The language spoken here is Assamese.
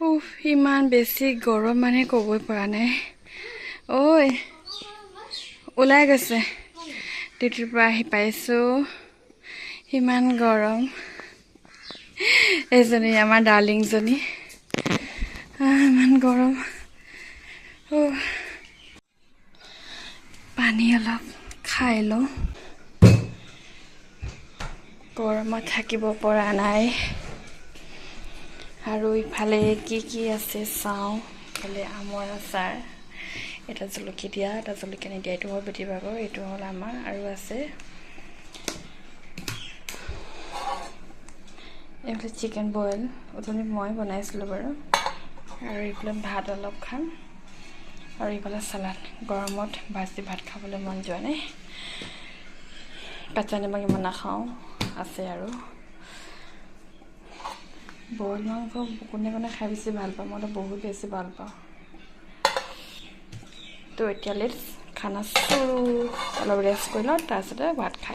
উফ ইমান বেছি গৰম মানে ক'বই পৰা নাই। ঐ ওলাই গৈছে। ডিউটিৰ পৰা আহি পাইছোঁ। ইমান গৰম। এইজনী আমাৰ ডাৰ্লিংজনী। ইমান গৰম। পানী অলপ খাই লওঁ। গৰমত থাকিব পৰা নাই। আৰু ইফালে কি কি আছে চাওঁ। ইফালে আমৰ আচাৰ এটা জলকীয়া দিয়া এটা জলকীয়া নিদিয়া এইটো হ'ল বেটি বাগৰ এইটো হ'ল আমাৰ আৰু আছে এইফালে চিকেন বইল অথনি মই বনাইছিলোঁ বাৰু। আৰু এইফালে ভাত অলপ খাম। আৰু এইফালে চালাড গৰমত ভাজি ভাত খাবলৈ মন যোৱা নাই। কাঁচা নিমখ ইমান নাখাওঁ আছে আৰু। বইল মাংস কোনে কোনে খাই বেছি ভালো পাওঁ মইতো বহুত বেছি ভালো পাওঁ। তো এতিয়া লেটছ খানা চুৰু অলপ ৰেষ্ট কৰি লওঁ, তাৰপিছতে ভাত খাই